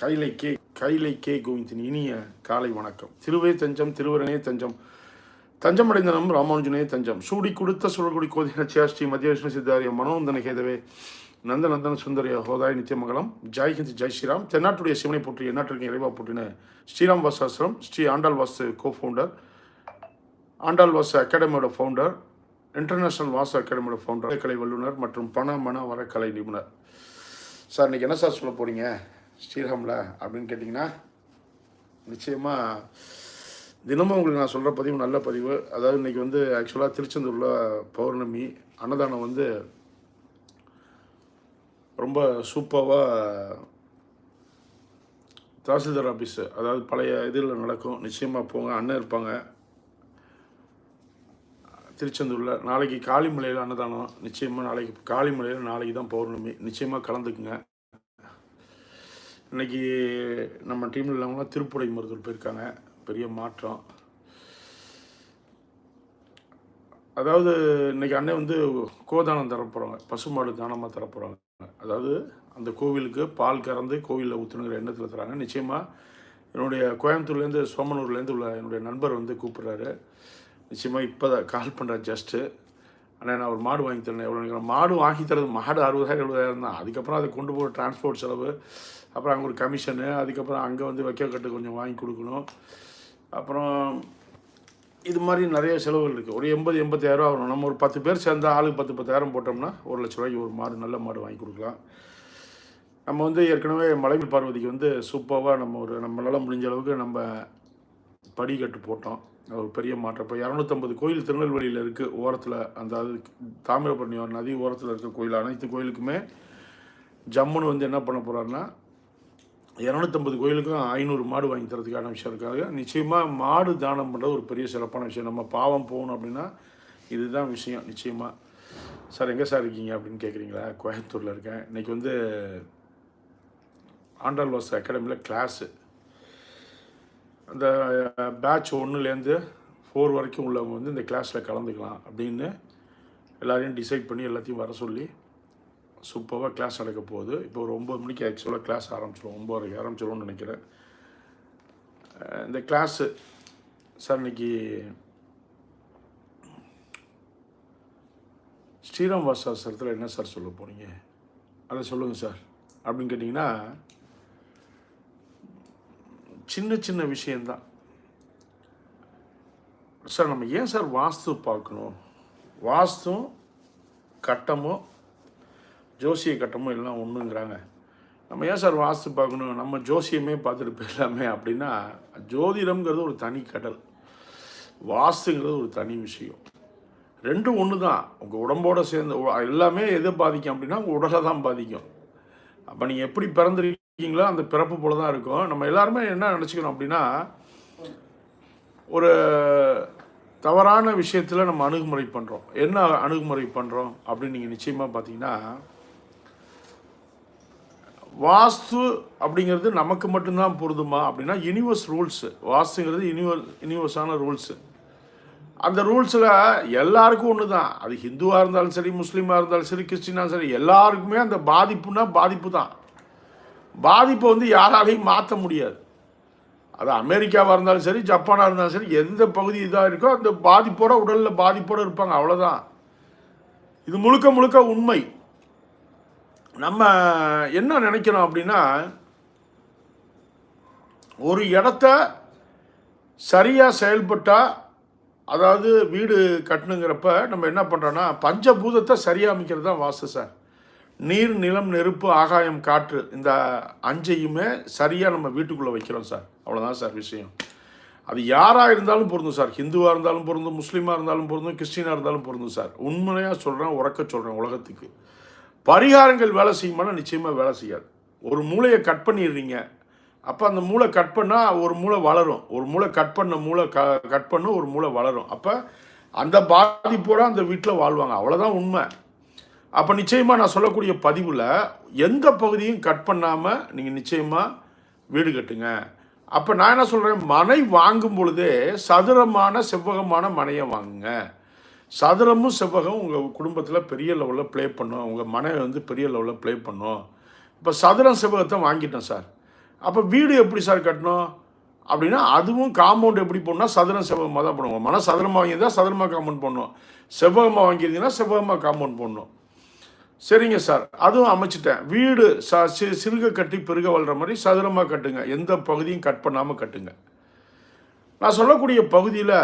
கைலை K கைலை K கோவிந்தின் இனிய காலை வணக்கம். திருவே தஞ்சம் திருவரனே தஞ்சம். தஞ்சமடைந்த நம் ராமானுஜனே தஞ்சம். சூடி கொடுத்த சுழல்குடி கோதின நச்சியா ஸ்ரீ மத்திய விஷ்ணு சித்தாரிய மனோந்தன கேதவே நந்த நந்தன சுந்தரிய ஹோதாய் நித்தியமங்கலம் ஜெய் ஹிந்த் ஜெய் ஸ்ரீராம். தென்னாட்டுடைய சிவனை போற்றி எந்நாட்டிற்கு இறைவா போற்றின ஸ்ரீராம் வாசாசிரம் ஸ்ரீ ஆண்டாள் வாசு கோ ஃபவுண்டர் ஆண்டாள் வாசு அகாடமியோட ஃபவுண்டர் இன்டர்நேஷனல் வாசு அகாடமியோட ஃபவுண்டர் கலை வல்லுனர் மற்றும் பண மன வரக்கலை நிபுணர். சார் இன்றைக்கி என்ன சார் சொல்ல போகிறீங்க ஸ்ரீராமில் அப்படின்னு கேட்டிங்கன்னா நிச்சயமாக தினமும் உங்களுக்கு நான் சொல்கிற பதிவு நல்ல பதிவு. அதாவது இன்றைக்கி வந்து ஆக்சுவலாக திருச்செந்தூரில் பௌர்ணமி அன்னதானம் வந்து ரொம்ப சூப்பராக தாசில்தார் ஆஃபீஸு அதாவது பழைய இதில் நடக்கும். நிச்சயமாக போங்க அண்ணன் இருப்பாங்க. திருச்செந்தூரில் நாளைக்கு காளிமலையில் அன்னதானம். நிச்சயமாக நாளைக்கு காளிமலையில் நாளைக்கு தான் பௌர்ணமி. நிச்சயமாக கலந்துக்குங்க. இன்னைக்கு நம்ம டீமில் உள்ளவங்களாம் திருப்புடை மருத்துவர் போயிருக்காங்க. பெரிய மாற்றம். அதாவது இன்னைக்கு அண்ணன் வந்து கோதானம் தரப்போகிறாங்க பசுமாடு தானமாக தரப்போகிறாங்க அதாவது அந்த கோவிலுக்கு பால் கறந்து கோவிலில் ஊற்றுணுங்கிற எண்ணத்தில் தராங்க. நிச்சயமாக என்னுடைய கோயம்புத்தூர்லேருந்து சோமனூர்லேருந்து உள்ள என்னுடைய நண்பர் வந்து கூப்பிட்றாரு. நிச்சயமாக இப்போ தான் கால் பண்ணுறேன் ஜஸ்ட்டு அண்ணா நான் ஒரு மாடு வாங்கி தரேன் எவ்வளோ நினைக்கிறேன்? மாடு வாங்கி தரது மாடு அறுபதாயிரம் எழுபதாயிரம் தான். அதுக்கப்புறம் அதை கொண்டு போகிற டிரான்ஸ்போர்ட் செலவு அப்புறம் அங்கே ஒரு கமிஷனு அதுக்கப்புறம் அங்கே வந்து வைக்க கட்டு கொஞ்சம் வாங்கி கொடுக்கணும். அப்புறம் இது மாதிரி நிறைய செலவுகள் இருக்குது ஒரு எண்பது எண்பத்தாயிரரூவா வரும். நம்ம ஒரு பத்து பேர் சேர்ந்தால் ஆளுக்கு பத்து பத்தாயிரம் போட்டோம்னா ஒரு லட்ச ரூபாய்க்கு ஒரு மாடு நல்ல மாடு வாங்கி கொடுக்கலாம். நம்ம வந்து ஏற்கனவே மலைவில் பார்வதிக்கு வந்து சூப்பராக நம்ம ஒரு நம்மளால் முடிஞ்ச அளவுக்கு நம்ம படிக்கட்டு போட்டோம். ஒரு பெரிய மாற்றம். இப்போ இரநூத்தம்பது கோயில் திருநெல்வேலியில் இருக்குது ஓரத்தில். அந்த அது தாமிரபரணி நதி ஓரத்தில் இருக்க கோயில் அனைத்து கோயிலுக்குமே ஜம்முன்னு வந்து என்ன பண்ண போகிறாருன்னா இரநூத்தம்பது கோயிலுக்கும் ஐநூறு மாடு வாங்கி தரதுக்கான விஷயம் இருக்காங்க. நிச்சயமாக மாடு தானம் பண்ணுறது ஒரு பெரிய சிறப்பான விஷயம். நம்ம பாவம் போகணும் அப்படின்னா இதுதான் விஷயம் நிச்சயமாக சார் எங்கே சார் இருக்கீங்க அப்படின்னு கேட்குறீங்களா கோயம்புத்தூரில் இருக்கேன். இன்றைக்கி வந்து ஆண்டாள் வாஸ் அகாடமியில் கிளாஸு அந்த பேட்ச் ஒன்றுலேருந்து ஃபோர் வரைக்கும் உள்ளவங்க வந்து இந்த கிளாஸில் கலந்துக்கலாம் அப்படின்னு எல்லாரையும் டிசைட் பண்ணி எல்லாத்தையும் வர சொல்லி சூப்பராக கிளாஸ் நடக்க போகுது. இப்போ ஒரு ஒம்பது மணிக்கு ஆக்சுவலாக கிளாஸ் ஆரம்பிச்சிடும் ஒம்பது ஆரம்பிச்சிடும்னு நினைக்கிறேன். இந்த கிளாஸு சார் இன்னைக்கு ஸ்ரீராம் வாசாசரத்தில் என்ன சார் சொல்ல போகிறீங்க அதை சொல்லுங்கள் சார் அப்படின்னு கேட்டிங்கன்னா சின்ன சின்ன விஷயந்தான் சார் நம்ம ஏன் சார் வாஸ்து பார்க்கணும்? வாஸ்தும் கட்டமும் ஜோசிய கட்டமும் எல்லாம் ஒன்றுங்கிறாங்க நம்ம ஏன் சார் வாஸ்து பார்க்கணும்? நம்ம ஜோசியமே பார்த்துட்டு போயிடலாமே அப்படின்னா ஜோதிடம்ங்கிறது ஒரு தனி கடல். வாஸ்துங்கிறது ஒரு தனி விஷயம். ரெண்டும் ஒன்று தான் உங்கள் உடம்போட சேர்ந்து எல்லாமே எதை பாதிக்கும் அப்படின்னா உங்கள் உடலை தான் பாதிக்கும். அப்போ நீங்கள் எப்படி இருக்கீங்களோ? அந்த பிறப்பு போல தான் இருக்கும். நம்ம எல்லாருமே என்ன நினச்சிக்கணும் அப்படின்னா ஒரு தவறான விஷயத்தில் நம்ம அணுகுமுறை பண்ணுறோம் என்ன அணுகுமுறை பண்ணுறோம் அப்படின்னு நீங்கள் நிச்சயமாக பார்த்தீங்கன்னா வாஸ்து அப்படிங்கிறது நமக்கு மட்டும்தான் பொருதுமா அப்படின்னா யூனிவர்ஸ் ரூல்ஸு வாஸ்துங்கிறது யூனிவர் யூனிவர்ஸான ரூல்ஸு அந்த ரூல்ஸில் எல்லாருக்கும் ஒன்று தான் அது ஹிந்துவாக இருந்தாலும் சரி முஸ்லீமாக இருந்தாலும் சரி கிறிஸ்டினாக சரி எல்லாருக்குமே அந்த பாதிப்புனா பாதிப்பு தான் பாதிப்பை வந்து யாராலையும் மாற்ற முடியாது. அது அமெரிக்காவாக இருந்தாலும் சரி ஜப்பானாக இருந்தாலும் சரி எந்த பகுதி இதாக இருக்கோ அந்த பாதிப்போட உடலில் பாதிப்போடு இருப்பாங்க அவ்வளோதான் இது முழுக்க முழுக்க உண்மை. நம்ம என்ன நினைக்கிறோம் அப்படின்னா ஒரு இடத்த சரியாக செயல்பட்டால் அதாவது வீடு கட்டணுங்கிறப்ப நம்ம என்ன பண்ணுறோன்னா பஞ்சபூதத்தை சரியாக அமைக்கிறது தான் வாஸ்து சார். நீர் நிலம் நெருப்பு ஆகாயம் காற்று இந்த அஞ்சையுமே சரியாக நம்ம வீட்டுக்குள்ளே வைக்கிறோம் சார். அவ்வளோதான் சார் விஷயம். அது யாராக இருந்தாலும் பொருந்தும் சார். ஹிந்துவாக இருந்தாலும் பொருந்தும் முஸ்லீமாக இருந்தாலும் பொருந்தும் கிறிஸ்டினாக இருந்தாலும் பொருந்தும் சார். உண்மையாக சொல்கிறேன் உறக்க சொல்கிறேன் உலகத்துக்கு. பரிகாரங்கள் வேலை செய்யுமானா நிச்சயமாக வேலை செய்யாது. ஒரு மூளையை கட் பண்ணிடுறீங்க. அப்போ அந்த மூளை கட் பண்ணால் ஒரு மூளை வளரும். ஒரு மூளை கட் பண்ண மூளை க கட் பண்ண ஒரு மூளை வளரும். அப்போ அந்த பாதிப்போடு அந்த வீட்டில் வாழ்வாங்க. அவ்வளோதான் உண்மை. அப்போ நிச்சயமாக நான் சொல்லக்கூடிய பதிவில் எந்த பகுதியும் கட் பண்ணாமல் நீங்கள் நிச்சயமாக வீடு கட்டுங்க. அப்போ நான் என்ன சொல்கிறேன் மனை வாங்கும் பொழுதே சதுரமான செவ்வகமான மனையை வாங்குங்க. சதுரமும் செவ்வகம் உங்கள் குடும்பத்தில் பெரிய லெவலில் ப்ளே பண்ணும். உங்கள் மனை வந்து பெரிய லெவலில் ப்ளே பண்ணும். இப்போ சதுரம் செவ்வகத்தை வாங்கிட்டேன் சார். அப்போ வீடு எப்படி சார் கட்டணும்? அப்படின்னா அதுவும் காம்பவுண்ட் எப்படி போடணும்னா சதுரம் செவ்வகமாக தான் போடுவோம் மன சதுரமாக வாங்கியிருந்தால் சதுரமாக காம்பவுண்ட் பண்ணணும் செவ்வகமாக வாங்கியிருந்தீங்கன்னா செவ்வகமாக காம்பவுண்ட் போடணும். சரிங்க சார். அதுவும் அமைச்சிட்டேன். வீடு ச சி சிறுக கட்டி பெருக வளர்கிற மாதிரி சதுரமாக கட்டுங்க. எந்த பகுதியும் கட் பண்ணாமல் கட்டுங்க. நான் சொல்லக்கூடிய பகுதியில்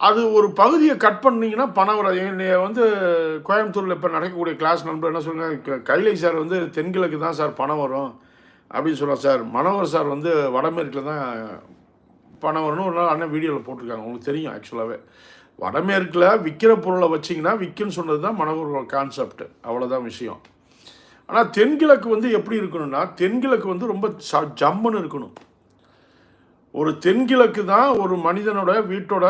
அது ஒரு பகுதியை கட் பண்ணிங்கன்னா பணம் வராது. என்னைய வந்து கோயம்புத்தூரில் இப்போ நடக்கக்கூடிய கிளாஸ் நண்பர் என்ன சொல்லுங்க கைலை சார் வந்து தென்கிழக்கு தான் சார் பணம் வரும் அப்படின்னு சொல்லுவார் சார். மனோகர் சார் வந்து வடமேற்கில் தான் பணம் வரும்னு ஒரு நாள் அண்ணன் வீடியோவில் போட்டிருக்காங்க. உங்களுக்கு தெரியும் ஆக்சுவலாகவே வடமேற்கில் விற்கிற பொருளை வச்சிங்கன்னா விற்குன்னு சொன்னது தான் மனோகர் கான்செப்ட் அவ்வளோதான் விஷயம். ஆனால் தென்கிழக்கு வந்து எப்படி இருக்கணும்னா தென்கிழக்கு வந்து ரொம்ப ச ஜம்முன்னு இருக்கணும். ஒரு தென்கிழக்கு தான் ஒரு மனிதனோட வீட்டோட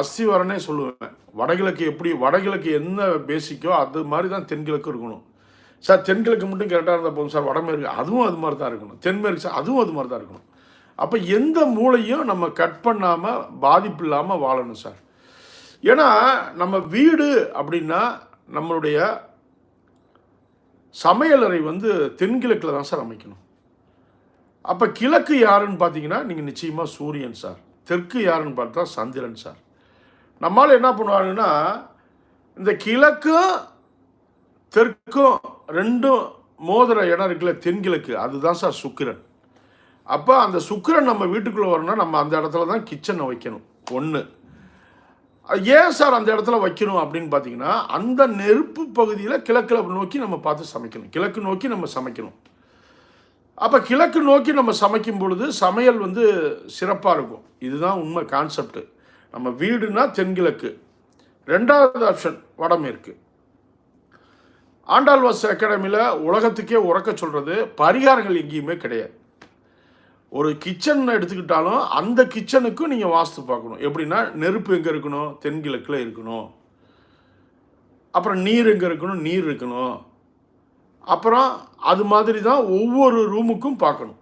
அஸ்திவரனே சொல்லுவேன். வடகிழக்கு எப்படி வடகிழக்கு என்ன பேசிக்கோ அது மாதிரி தான் தென்கிழக்கு இருக்கணும். சார் தென்கிழக்கு மட்டும் கரெக்டாக இருந்தால் போதும் சார். வடமேற்கு அதுவும் அது மாதிரி தான் இருக்கணும். தென்மேற்கு சார் அதுவும் அது மாதிரி தான் இருக்கணும். அப்போ எந்த மூளையும் நம்ம கட் பண்ணாமல் பாதிப்பு இல்லாமல் வாழணும் சார். ஏன்னா நம்ம வீடு அப்படின்னா நம்மளுடைய சமையலறை வந்து தென்கிழக்கில் தான் சார் அமைக்கணும். அப்போ கிழக்கு யாருன்னு பார்த்தீங்கன்னா நீங்கள் நிச்சயமாக சூரியன் சார். தெற்கு யாருன்னு பார்த்தா சந்திரன் சார். நம்மால் என்ன பண்ணுவாங்கன்னா இந்த கிழக்கும் தெற்கும் ரெண்டும் மோதிர இடம் இருக்குல்ல தென்கிழக்கு. அதுதான் சார் சுக்கிரன். அப்போ அந்த சுக்கிரன் நம்ம வீட்டுக்குள்ளே வரணும்னா நம்ம அந்த இடத்துல தான் கிச்சனை வைக்கணும். ஒன்று ஏன் சார் அந்த இடத்துல வைக்கணும் அப்படின்னு பார்த்தீங்கன்னா அந்த நெருப்பு பகுதியில் கிழக்கில் நோக்கி நம்ம பார்த்து சமைக்கணும். கிழக்கு நோக்கி நம்ம சமைக்கணும். அப்போ கிழக்கு நோக்கி நம்ம சமைக்கும் பொழுது சமையல் வந்து சிறப்பாக இருக்கும். இதுதான் உண்மை கான்செப்ட் நம்ம வீடுனா தென்கிழக்கு. ரெண்டாவது ஆப்ஷன் வடமேற்கு. ஆண்டாள்வாஸ் அகாடமியில் உலகத்துக்கே உறக்க சொல்கிறது பரிகாரங்கள் எங்கேயுமே கிடையாது. ஒரு கிச்சன் எடுத்துக்கிட்டாலும் அந்த கிச்சனுக்கும் நீங்கள் வாஸ்து பார்க்கணும். எப்படின்னா நெருப்பு எங்கே இருக்கணும்? தென்கிழக்கில் இருக்கணும். அப்புறம் நீர் எங்கே இருக்கணும்? நீர் இருக்கணும். அப்புறம் அது மாதிரி தான் ஒவ்வொரு ரூமுக்கும் பார்க்கணும்.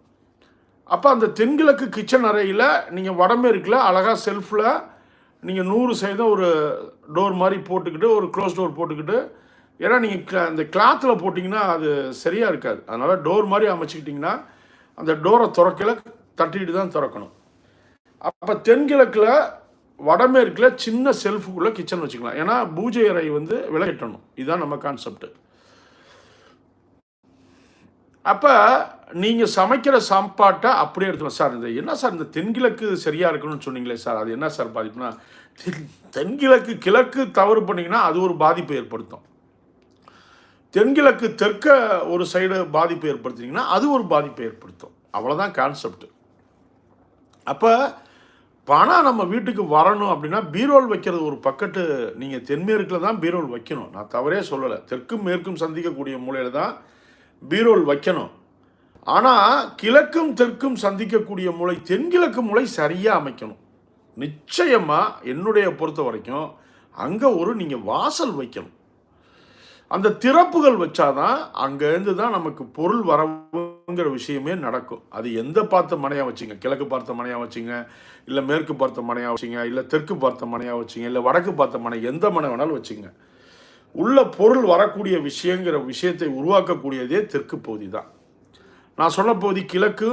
அப்போ அந்த தென்கிழக்கு கிச்சன் அறையில் நீங்கள் வடமேற்கில் அழகாக செல்ஃபில் நீங்கள் நூறு சதவீதம் ஒரு டோர் மாதிரி போட்டுக்கிட்டு ஒரு க்ளோஸ் டோர் போட்டுக்கிட்டு ஏன்னா நீங்கள் அந்த கிளாத்தில் போட்டிங்கன்னா அது சரியாக இருக்காது. அதனால் டோர் மாதிரி அமைச்சிக்கிட்டிங்கன்னா அந்த டோரை திறக்கல தட்டிட்டு தான் திறக்கணும். அப்போ தென்கிழக்கில் வடமேற்கில் சின்ன செல்ஃபுக்குள்ளே கிச்சன் வச்சுக்கலாம். ஏன்னா பூஜை அறை வந்து விலகிட்டணும் இதுதான் நம்ம கான்செப்ட் அப்போ நீங்கள் சமைக்கிற சாப்பாட்டை அப்படியே எடுத்துக்கலாம். சார் இந்த என்ன சார் இந்த தென்கிழக்கு சரியாக இருக்கணும்னு சொன்னீங்களே சார்? அது என்ன சார் பாதிப்புனா தென் தென்கிழக்கு கிழக்கு தவறு பண்ணிங்கன்னா அது ஒரு பாதிப்பை ஏற்படுத்தும். தென்கிழக்கு தெற்க ஒரு சைடு பாதிப்பு ஏற்படுத்தினீங்கன்னா அது ஒரு பாதிப்பை ஏற்படுத்தும். அவ்வளோதான் கான்செப்ட் அப்போ பணம் நம்ம வீட்டுக்கு வரணும் அப்படின்னா பீரோல் வைக்கிறது ஒரு பக்கத்து நீங்கள் தென்மேற்கில் தான் பீரோல் வைக்கணும். நான் தவறே சொல்லலை. தெற்கும் மேற்கும் சந்திக்கக்கூடிய மூலையில் தான் பீரோல் வைக்கணும். ஆனால் கிழக்கும் தெற்கும் சந்திக்கக்கூடிய மூளை தென்கிழக்கு மூளை சரியாக அமைக்கணும். நிச்சயமாக என்னுடைய பொறுத்த வரைக்கும் அங்கே ஒரு நீங்கள் வாசல் வைக்கணும். அந்த திறப்புகள் வச்சாதான் அங்கேருந்து தான் நமக்கு பொருள் வரவுங்கிற விஷயமே நடக்கும். அது எந்த பார்த்த மனையாக வச்சுங்க? கிழக்கு பார்த்த மனையாக வச்சுங்க? இல்லை மேற்கு பார்த்த மனையாக வச்சுங்க? இல்லை தெற்கு பார்த்த மனையாக வச்சுங்க? இல்லை வடக்கு பார்த்த மனை எந்த மனை வேணாலும் வச்சுங்க. உள்ள பொருள் வரக்கூடிய விஷயங்கிற விஷயத்தை உருவாக்கக்கூடியதே தெற்கு பகுதி தான். நான் சொன்ன பகுதி கிழக்கு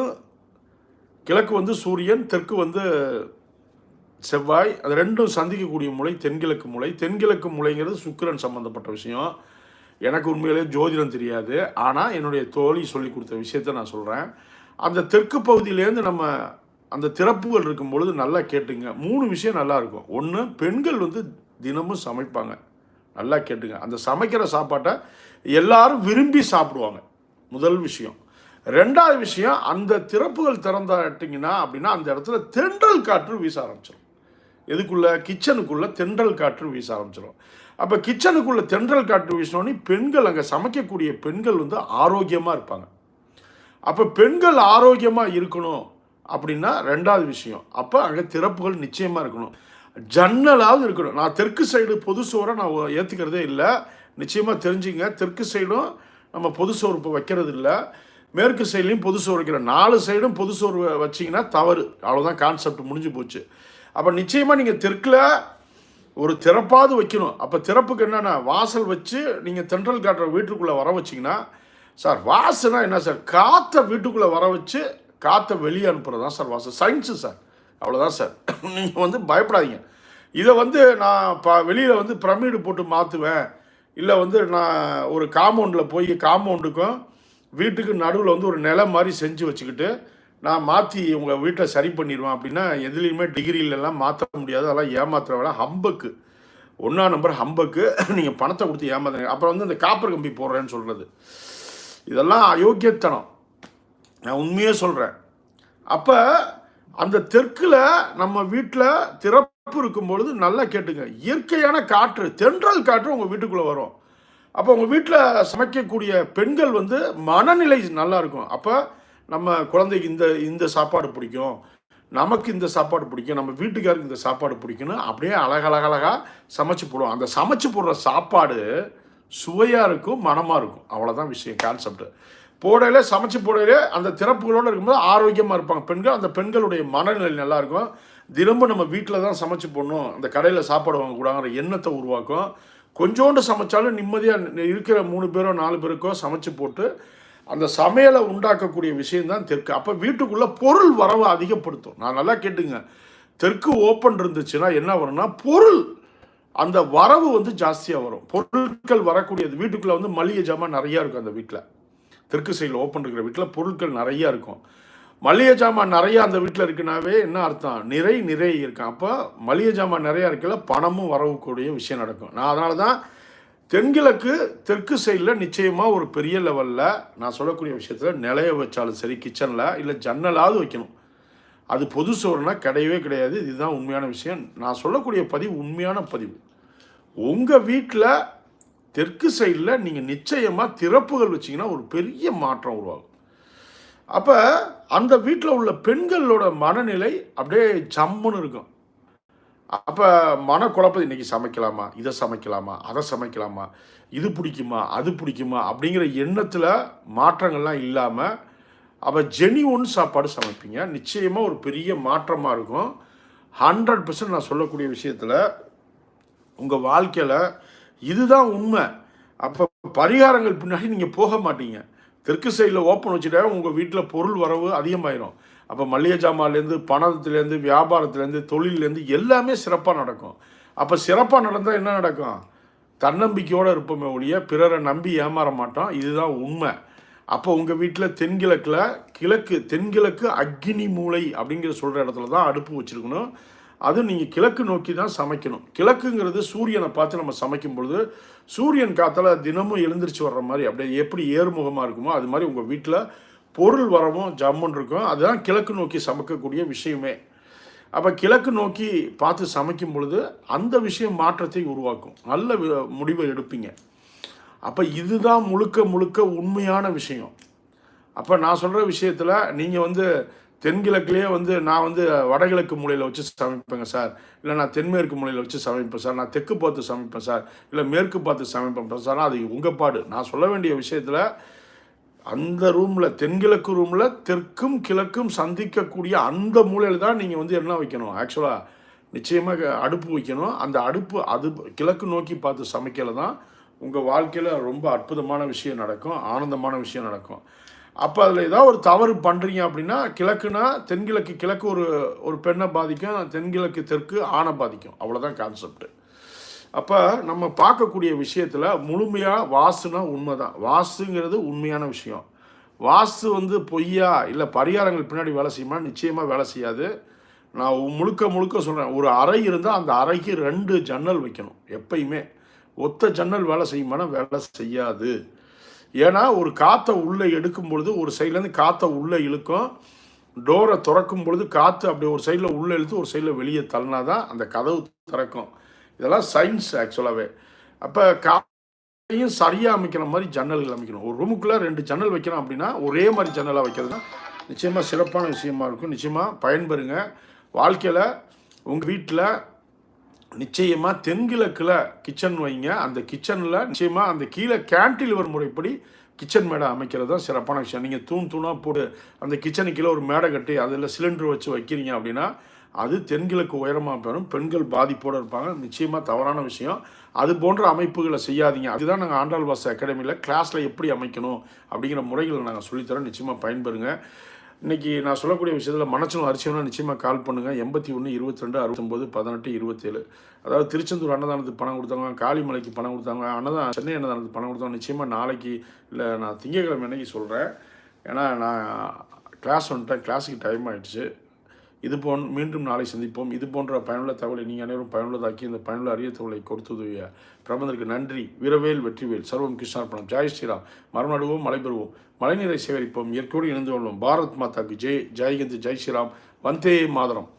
கிழக்கு வந்து சூரியன் தெற்கு வந்து செவ்வாய். அது ரெண்டும் சந்திக்கக்கூடிய முளை தென்கிழக்கு முளை. தென்கிழக்கு முளைங்கிறது சுக்கிரன் சம்மந்தப்பட்ட விஷயம். எனக்கு உண்மையிலே ஜோதிடம் தெரியாது. ஆனால் என்னுடைய தோழி சொல்லி கொடுத்த விஷயத்த நான் சொல்கிறேன் அந்த தெற்கு பகுதியிலேருந்து நம்ம அந்த திறப்புகள் இருக்கும் பொழுது நல்லா கேட்டுங்க. மூணு விஷயம் நல்லா இருக்கும். ஒன்று பெண்கள் வந்து தினமும் சமைப்பாங்க. நல்லா கேட்டுங்க. அந்த சமைக்கிற சாப்பாட்டை எல்லாரும் விரும்பி சாப்பிடுவாங்க. முதல் விஷயம். ரெண்டாவது விஷயம் அந்த திறப்புகள் திறந்தாட்டிங்கன்னா அப்படின்னா அந்த இடத்துல தென்றல் காற்று வீச ஆரம்பிச்சிடும் எதுக்குள்ள? கிச்சனுக்குள்ளே தென்றல் காற்று வீச ஆரம்பிச்சிடும் அப்போ கிச்சனுக்குள்ள தென்றல் காற்று வீசினோடனே பெண்கள் அங்கே சமைக்கக்கூடிய பெண்கள் வந்து ஆரோக்கியமாக இருப்பாங்க. அப்போ பெண்கள் ஆரோக்கியமாக இருக்கணும் அப்படின்னா ரெண்டாவது விஷயம். அப்போ அங்கே திறப்புகள் நிச்சயமாக இருக்கணும். ஜன்னலாவது இருக்கணும். நான் தெற்கு சைடு பொது சுவரை நான் ஏற்றுக்கிறதே இல்லை. நிச்சயமாக தெரிஞ்சுங்க. தெற்கு சைடும் நம்ம பொது சோறு இப்போ வைக்கிறது இல்லை. மேற்கு சைட்லேயும் பொது சோறு வைக்கிறோம் நாலு சைடும் பொது சோறு வச்சிங்கன்னா தவறு. அவ்வளோதான் கான்செப்ட் முடிஞ்சு போச்சு. அப்போ நிச்சயமாக நீங்கள் தெற்கில் ஒரு திறப்பாவது வைக்கணும். அப்போ திறப்புக்கு என்னென்னா வாசல் வச்சு நீங்கள் தென்றல் காட்டுற வீட்டுக்குள்ளே வர வச்சிங்கன்னா சார் வாசுனா என்ன சார் காற்றை வீட்டுக்குள்ளே வர வச்சு காற்றை வெளியே அனுப்புகிறது தான் சார் வாசல். சயின்ஸு சார் அவ்வளோதான் சார் நீங்கள் வந்து பயப்படாதீங்க. இதை வந்து நான் ப வெளியில் வந்து பிரமிடு போட்டு மாற்றுவேன் இல்லை வந்து நான் ஒரு காம்பவுண்டில் போய் காம்பவுண்டுக்கும் வீட்டுக்கு நடுவில் வந்து ஒரு நிலம் மாதிரி செஞ்சு வச்சுக்கிட்டு நான் மாற்றி உங்கள் வீட்டை சரி பண்ணிடுவேன் அப்படின்னா எதுலேயுமே டிகிரிலெல்லாம் மாற்ற முடியாது. அதெல்லாம் ஏமாத்துற வேலை. ஹம்பக்கு. ஒன்றா நம்பர் ஹம்பக்கு. நீங்கள் பணத்தை கொடுத்து ஏமாத்துறீங்க. அப்புறம் வந்து இந்த காப்பர் கம்பி போடுறேன்னு சொல்கிறது இதெல்லாம் அயோக்கியத்தனம். நான் உண்மையே சொல்கிறேன் அப்போ அந்த தெற்கில் நம்ம வீட்டில் திறப்பு இருக்கும் பொழுது நல்லா கேட்டுங்க. இயற்கையான காற்று தென்றல் காற்று உங்கள் வீட்டுக்குள்ளே வரும். அப்போ உங்கள் வீட்டில் சமைக்கக்கூடிய பெண்கள் வந்து மனநிலை நல்லா இருக்கும். அப்போ நம்ம குழந்தைக்கு இந்த இந்த சாப்பாடு பிடிக்கும். நமக்கு இந்த சாப்பாடு பிடிக்கும். நம்ம வீட்டுக்காருக்கு இந்த சாப்பாடு பிடிக்கும்னு அப்படியே அழகழகழகாக சமைச்சு போடுவோம். அந்த சமைச்சு போடுற சாப்பாடு சுவையாக இருக்கும் மனமாக இருக்கும். அவ்வளோதான் விஷயம் கான்செப்ட் போடையில் சமைச்சு போடையில அந்த திறப்புகளோடு இருக்கும்போது ஆரோக்கியமாக இருப்பாங்க. பெண்கள் அந்த பெண்களுடைய மனநிலை நல்லா இருக்கும். தினமும் நம்ம வீட்டில் தான் சமைச்சு போடணும். அந்த கடையில் சாப்பாடு வாங்கக்கூடாங்கிற எண்ணத்தை உருவாக்கும். கொஞ்சோண்டு சமைச்சாலும் நிம்மதியாக இருக்கிற மூணு பேரோ நாலு பேருக்கோ சமைச்சு போட்டு அந்த சமையலை உண்டாக்கக்கூடிய விஷயம்தான் தெற்கு. அப்போ வீட்டுக்குள்ளே பொருள் வரவை அதிகப்படுத்தும். நான் நல்லா கேட்டுங்க. தெற்கு ஓப்பன் இருந்துச்சுன்னா என்ன வரும்னா பொருள். அந்த வரவு வந்து ஜாஸ்தியாக வரும். பொருட்கள் வரக்கூடியது வீட்டுக்குள்ளே வந்து மளிகை ஜாமான் நிறையா இருக்கும் அந்த வீட்டில் தெற்கு சைடில் ஓப்பன் இருக்கிற வீட்டில் பொருட்கள் நிறையா இருக்கும். மளிகை ஜாமான் நிறையா அந்த வீட்டில் இருக்குனாவே என்ன அர்த்தம்? நிறை நிறை இருக்கும். அப்போ மளிகை ஜாமான் நிறையா இருக்கல பணமும் வரக்கூடிய விஷயம் நடக்கும். நான் அதனால தான் தென்கிழக்கு தெற்கு சைடில் நிச்சயமாக ஒரு பெரிய லெவலில் நான் சொல்லக்கூடிய விஷயத்தில் நிலைய வச்சாலும் சரி கிச்சனில் இல்லை ஜன்னலாவது வைக்கணும். அது பொது சோறுனா கிடையவே கிடையாது. இதுதான் உண்மையான விஷயம். நான் சொல்லக்கூடிய பதிவு உண்மையான பதிவு. உங்கள் வீட்டில் தெற்கு சைடில் நீங்கள் நிச்சயமாக திறப்புகள் வச்சிங்கன்னா ஒரு பெரிய மாற்றம் உருவாகும். அப்போ அந்த வீட்டில் உள்ள பெண்களோட மனநிலை அப்படியே ஜம்முன்னு இருக்கும். அப்போ மனக்குழப்பம் இன்னைக்கு சமைக்கலாமா? இதை சமைக்கலாமா? அதை சமைக்கலாமா? இது பிடிக்குமா? அது பிடிக்குமா? அப்படிங்கிற எண்ணத்தில் மாற்றங்கள்லாம் இல்லாமல் அப்போ ஜெனியூன் சாப்பாடு சமைப்பீங்க. நிச்சயமாக ஒரு பெரிய மாற்றமாக இருக்கும். ஹண்ட்ரட் பர்சன்ட் நான் சொல்லக்கூடிய விஷயத்தில் உங்கள் வாழ்க்கையில் இதுதான் உண்மை. அப்போ பரிகாரங்கள் பின்னாடி நீங்கள் போக மாட்டீங்க. தெற்கு சைடில் ஓப்பன் வச்சுட்டா உங்கள் வீட்டில் பொருள் வரவு அதிகமாயிரும். அப்போ மளிகை ஜாமான்லேருந்து பணத்துலேருந்து வியாபாரத்துலேருந்து தொழிலேருந்து எல்லாமே சிறப்பாக நடக்கும். அப்போ சிறப்பாக நடந்தால் என்ன நடக்கும்? தன்னம்பிக்கையோடு இருப்போமே ஒழிய பிறரை நம்பி ஏமாற மாட்டோம். இதுதான் உண்மை. அப்போ உங்கள் வீட்டில் தென்கிழக்கில் கிழக்கு தென்கிழக்கு அக்னி மூலை அப்படிங்கிற சொல்கிற இடத்துல தான் அடுப்பு வச்சுருக்கணும். அதுவும் நீங்கள் கிழக்கு நோக்கி தான் சமைக்கணும். கிழக்குங்கிறது சூரியனை பார்த்து நம்ம சமைக்கும் பொழுது சூரியன் காத்தால தினமும் எழுந்திரிச்சு வர்ற மாதிரி அப்படியே எப்படி ஏறுமுகமாக இருக்குமோ அது மாதிரி உங்கள் வீட்டில் பொருள் வரவும் ஜம்முன்னு இருக்கும். அதுதான் கிழக்கு நோக்கி சமைக்கக்கூடிய விஷயமே. அப்போ கிழக்கு நோக்கி பார்த்து சமைக்கும் பொழுது அந்த விஷயம் மாற்றத்தை உருவாக்கும். நல்ல முடிவை எடுப்பீங்க. அப்போ இதுதான் முழுக்க முழுக்க உண்மையான விஷயம். அப்போ நான் சொல்கிற விஷயத்தில் நீங்கள் வந்து தென்கிழக்குலேயே வந்து நான் வந்து வடகிழக்கு மூலையில் வச்சு சமைப்பேங்க சார். இல்லை நான் தென்மேற்கு மூலையில் வச்சு சமைப்பேன் சார். நான் தெற்கு பார்த்து சமைப்பேன் சார். இல்லை மேற்கு பார்த்து சமைப்பேன் சார். அது உங்கள் பாடு. நான் சொல்ல வேண்டிய விஷயத்தில் அந்த ரூமில் தென்கிழக்கு ரூமில் தெற்கும் கிழக்கும் சந்திக்கக்கூடிய அந்த மூலையில் தான் நீங்கள் வந்து என்ன வைக்கணும். ஆக்சுவலாக நிச்சயமாக அடுப்பு வைக்கணும். அந்த அடுப்பு அது கிழக்கு நோக்கி பார்த்து சமைக்கல தான் உங்கள் வாழ்க்கையில் ரொம்ப அற்புதமான விஷயம் நடக்கும் ஆனந்தமான விஷயம் நடக்கும். அப்போ அதில் ஏதாவது ஒரு தவறு பண்ணுறீங்க அப்படின்னா கிழக்குனா தென்கிழக்கு கிழக்கு ஒரு ஒரு பெண்ணை பாதிக்கும் தென்கிழக்கு தெற்கு ஆணை பாதிக்கும். அவ்வளோதான் கான்செப்ட்டு அப்போ நம்ம பார்க்கக்கூடிய விஷயத்தில் முழுமையாக வாசுனா உண்மைதான். வாசுங்கிறது உண்மையான விஷயம். வாஸ்து வந்து பொய்யா இல்லை பரிகாரங்கள் பின்னாடி வேலை செய்யுமா? நிச்சயமாக வேலை செய்யாது. நான் முழுக்க முழுக்க சொல்கிறேன் ஒரு அறை இருந்தால் அந்த அறைக்கு ரெண்டு ஜன்னல் வைக்கணும் எப்பயுமே. ஒத்த ஜன்னல் வேலை செய்யுமானா வேலை செய்யாது. ஏன்னா ஒரு காற்றை உள்ளே எடுக்கும் பொழுது ஒரு சைட்லேருந்து காற்றை உள்ளே இழுக்கும். டோரை திறக்கும் பொழுது காற்று அப்படி ஒரு சைடில் உள்ளே இழுத்து ஒரு சைடில் வெளியே தள்ளினா தான் அந்த கதவு திறக்கும். இதெல்லாம் சயின்ஸ் ஆக்சுவலாகவே அப்போ காலையும் சரியாக அமைக்கிற மாதிரி ஜன்னல்கள் அமைக்கணும். ஒரு ரூமுக்குள்ளே ரெண்டு ஜன்னல் வைக்கிறோம் அப்படின்னா ஒரே மாதிரி ஜன்னலாக வைக்கிறது தான் நிச்சயமாக சிறப்பான விஷயமா இருக்கும். நிச்சயமாக பயன்பெறுங்க. வாழ்க்கையில் உங்கள் வீட்டில் நிச்சயமாக தென்கிழக்கில் கிச்சன் வைங்க. அந்த கிச்சனில் நிச்சயமாக அந்த கீழே கேன்டிலிவர் முறைப்படி கிச்சன் மேடை அமைக்கிறது தான் சிறப்பான விஷயம். நீங்கள் தூண் தூணாக போட்டு அந்த கிச்சனுக்கு கீழே ஒரு மேடை கட்டி அதில் சிலிண்டர் வச்சு வைக்கிறீங்க அப்படின்னா அது தென்கிழக்கு உயரமாக பெறும் பெண்கள் பாதிப்போடு இருப்பாங்க. நிச்சயமாக தவறான விஷயம். அது போன்ற அமைப்புகளை செய்யாதீங்க. அதுதான் நாங்கள் ஆண்டாள் வாச அகாடமியில் கிளாஸில் எப்படி அமைக்கணும் அப்படிங்கிற முறைகளை நாங்கள் சொல்லித்தரோம் நிச்சயமாக பயன்பெறுங்க. இன்றைக்கி நான் சொல்லக்கூடிய விஷயத்தில் மனச்சலம் அரிசியம்னா நிச்சயமாக கால் பண்ணுங்கள் எண்பத்தி ஒன்று இருபத்தி ரெண்டு அறுபத்தொம்போது பதினெட்டு இருபத்தேழு. அதாவது திருச்செந்தூர் அன்னதானத்துக்கு பணம் கொடுத்தாங்க காளிமலைக்கு பணம் கொடுத்தாங்க அன்னதான் சென்னை அன்னதானத்துக்கு பணம் கொடுத்தாங்க நிச்சயமாக நாளைக்கு இல்லை நான் திங்கட்கிழமை அன்னைக்கு சொல்கிறேன் ஏன்னா நான் கிளாஸ் வந்துட்டேன். கிளாஸுக்கு டைம் ஆகிடுச்சு இது போன் மீண்டும் நாளை சந்திப்போம். இது போன்ற பயனுள்ள தகவலை நீங்கள் அனைவரும் பயனுள்ளதாக்கி இந்த பயனுள்ள அரிய தகவலை கொடுத்து உதவிய பிரபந்தருக்கு நன்றி. வீரவேல் வெற்றிவேல் சர்வம் கிருஷ்ணார்பணம். ஜெய் ஸ்ரீராம். மரம் நடுவோம் மழை பெறுவோம் மழைநீரை சேகரிப்போம். இயற்கையோடு இணைந்து கொள்வோம். பாரத் மாதாக்கு ஜெய். ஜெய்ஹிந்த். ஜெய் ஸ்ரீராம். வந்தே மாதரம்.